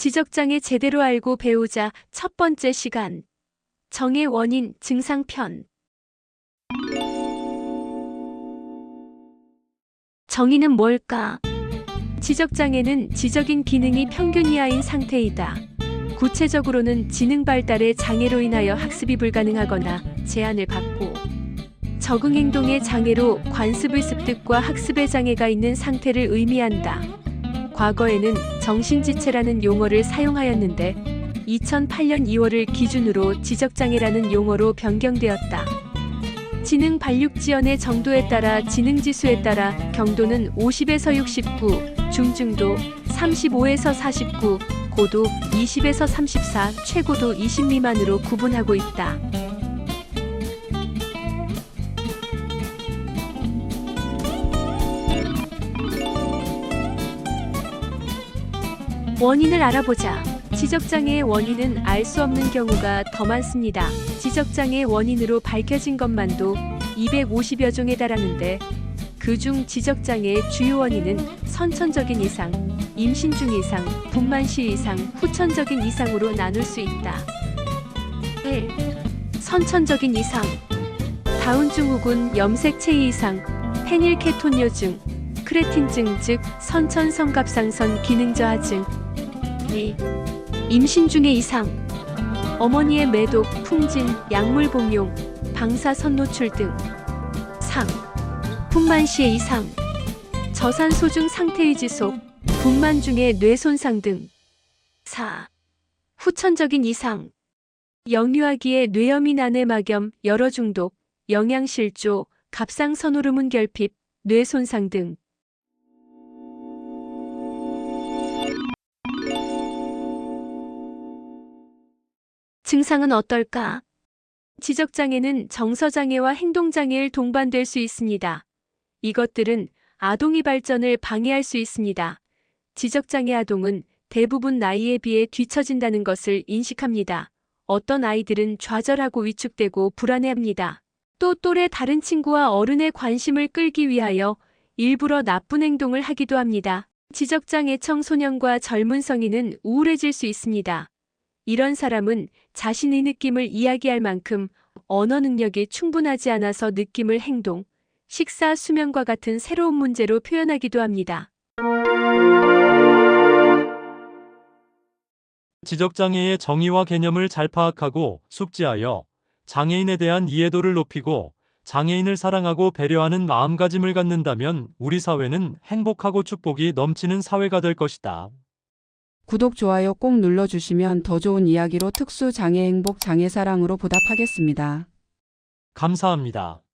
지적장애 제대로 알고 배우자 첫 번째 시간. 정의 원인 증상편. 정의는 뭘까? 지적장애는 지적인 기능이 평균 이하인 상태이다. 구체적으로는 지능 발달의 장애로 인하여 학습이 불가능하거나 제한을 받고 적응 행동의 장애로 관습의 습득과 학습의 장애가 있는 상태를 의미한다. 과거에는 정신지체라는 용어를 사용하였는데 2008년 2월을 기준으로 지적장애라는 용어로 변경되었다. 지능 발육 지연의 정도에 따라 지능 지수에 따라 경도는 50에서 69, 중증도 35에서 49, 고도 20에서 34, 최고도 20 미만으로 구분하고 있다. 원인을 알아보자. 지적장애의 원인은 알 수 없는 경우가 더 많습니다. 지적장애의 원인으로 밝혀진 것만도 250여 종에 달하는데 그중 지적장애의 주요 원인은 선천적인 이상, 임신 중 이상, 분만 시 이상, 후천적인 이상으로 나눌 수 있다. 1. 선천적인 이상 다운 증후군 염색 체위 이상, 페닐케토뇨증, 크레틴증 즉 선천 성갑상선 기능 저하증 2. 임신 중의 이상 어머니의 매독, 풍진, 약물 복용, 방사선 노출 등 3. 분만 시의 이상 저산 소 중 상태의 지속, 분만 중의 뇌 손상 등 4. 후천적인 이상 영유아기의 뇌염인 안내막염, 열어 중독, 영양실조, 갑상선 호르몬 결핍, 뇌 손상 등 증상은 어떨까? 지적장애는 정서장애와 행동장애를 동반될 수 있습니다. 이것들은 아동의 발전을 방해할 수 있습니다. 지적장애 아동은 대부분 나이에 비해 뒤처진다는 것을 인식합니다. 어떤 아이들은 좌절하고 위축되고 불안해합니다. 또 또래 다른 친구와 어른의 관심을 끌기 위하여 일부러 나쁜 행동을 하기도 합니다. 지적장애 청소년과 젊은 성인은 우울해질 수 있습니다. 이런 사람은 자신의 느낌을 이야기할 만큼 언어 능력이 충분하지 않아서 느낌을 행동, 식사, 수면과 같은 새로운 문제로 표현하기도 합니다. 지적장애의 정의와 개념을 잘 파악하고 숙지하여 장애인에 대한 이해도를 높이고 장애인을 사랑하고 배려하는 마음가짐을 갖는다면 우리 사회는 행복하고 축복이 넘치는 사회가 될 것이다. 구독, 좋아요 꼭 눌러주시면 더 좋은 이야기로 특수 장애 행복 장애 사랑으로 보답하겠습니다. 감사합니다.